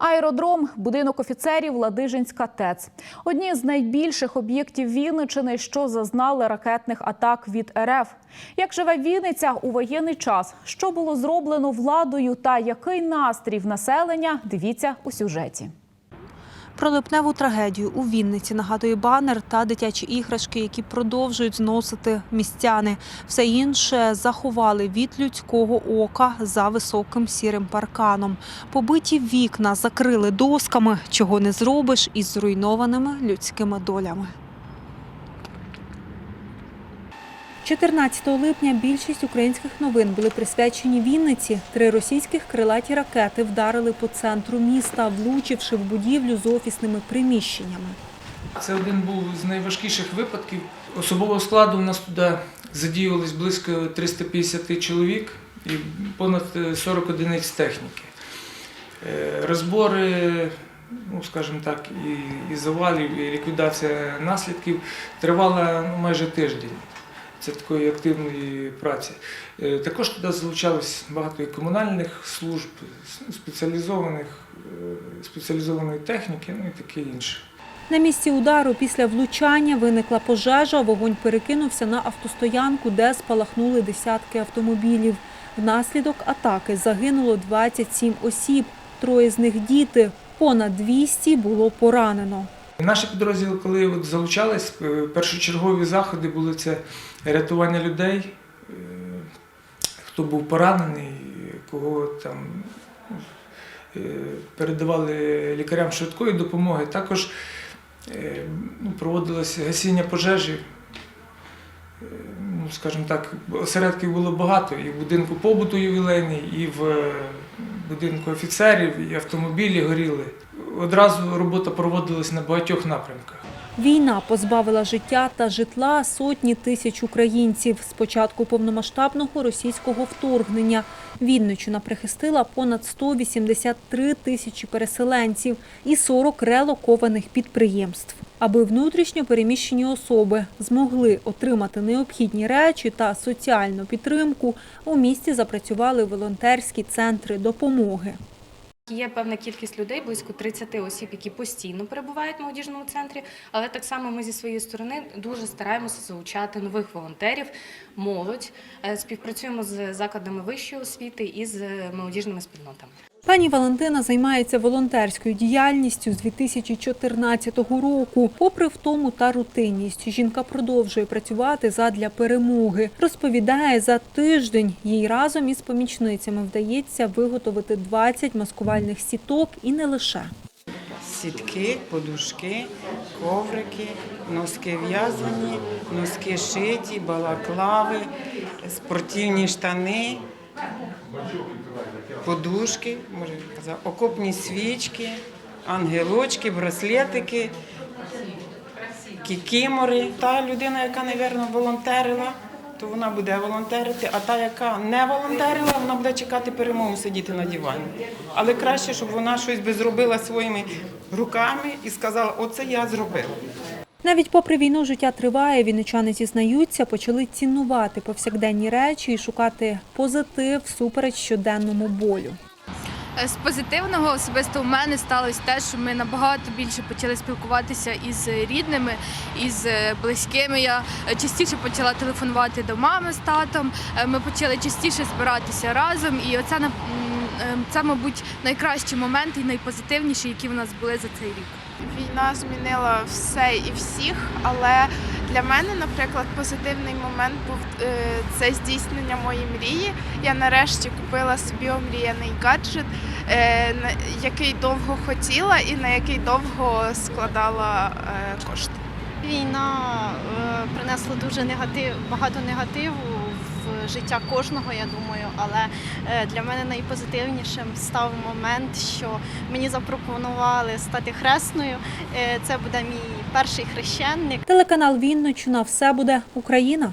Аеродром, будинок офіцерів, Ладижинська ТЕЦ. Одні з найбільших об'єктів Вінничини, що зазнали ракетних атак від РФ. Як живе Вінниця у воєнний час? Що було зроблено владою та який настрій в населення? Дивіться у сюжеті. Про липневу трагедію у Вінниці нагадує банер та дитячі іграшки, які продовжують зносити містяни. Все інше заховали від людського ока за високим сірим парканом. Побиті вікна закрили досками, чого не зробиш із зруйнованими людськими долями. 14 липня більшість українських новин були присвячені Вінниці. Три російських крилаті ракети вдарили по центру міста, влучивши в будівлю з офісними приміщеннями. Це один був з найважкіших випадків. Особового складу у нас туди задіювалось близько 350 чоловік і понад 40 одиниць техніки. Е, Розбори, ну скажімо так, і завалів, і ліквідація наслідків тривала ну, майже тиждень. Це такої активної праці. Е, Також туди залучались багато і комунальних служб, спеціалізованих, е, спеціалізованої техніки, ну і таке інше. На місці удару після влучання виникла пожежа. Вогонь перекинувся на автостоянку, де спалахнули десятки автомобілів. Внаслідок атаки загинуло 27 осіб. Троє з них діти. Понад 200 було поранено. Наші підрозділи, коли от залучались, е, першочергові заходи були це рятування людей, е, хто був поранений, кого там е, передавали лікарям швидкої допомоги. Також ну, гасіння пожежі. Ну, скажімо так, осередків було багато і в будинку побуту ювілейний, і в будинку офіцерів, і автомобілі горіли. Одразу робота проводилась на багатьох напрямках. Війна позбавила життя та житла сотні тисяч українців. З початку повномасштабного російського вторгнення Вінниччина прихистила понад 183 тисячі переселенців і 40 релокованих підприємств. Аби внутрішньо переміщені особи змогли отримати необхідні речі та соціальну підтримку, у місті запрацювали волонтерські центри допомоги. Є певна кількість людей, близько 30 осіб, які постійно перебувають в молодіжному центрі, але так само ми зі своєї сторони дуже стараємося залучати нових волонтерів, молодь, Е, співпрацюємо з закладами вищої освіти і з молодіжними спільнотами. Пані Валентина займається волонтерською діяльністю з 2014 року. Попри втому та рутинність, жінка продовжує працювати задля перемоги. Розповідає, за тиждень їй разом із помічницями вдається виготовити 20 маскувальних сіток і не лише. Сітки, подушки, коврики, носки в'язані, носки шиті, балаклави, спортивні штани, подушки, може казати, окопні свічки, ангелочки, браслетики, кікімори. Та людина, яка, мабуть, волонтерила, то вона буде волонтерити, а та, яка не волонтерила, вона буде чекати перемогу, сидіти на дивані. Але краще, щоб вона щось би зробила своїми руками і сказала, оце я зробила. Навіть попри війну життя триває, вінничани зізнаються, почали цінувати повсякденні речі і шукати позитив всупереч щоденному болю. Е, З позитивного особисто у мене сталося те, що ми набагато більше почали спілкуватися із рідними, із е, близькими. Я е, частіше почала телефонувати до мами з татом. Ми почали частіше збиратися разом, і оце це, мабуть, найкращі моменти і найпозитивніші, які в нас були за цей рік. Війна змінила все і всіх, але для мене, наприклад, позитивний момент був е, це здійснення моєї мрії. Я нарешті купила собі омріяний гаджет, е, який довго хотіла і на який довго складала е, кошти. Війна принесла дуже негатив, багато негативу в життя кожного, я думаю. Але е, для мене найпозитивнішим став момент, що мені запропонували стати хресною. Е, Це буде мій перший хрещенник. Телеканал Вінничина все буде Україна.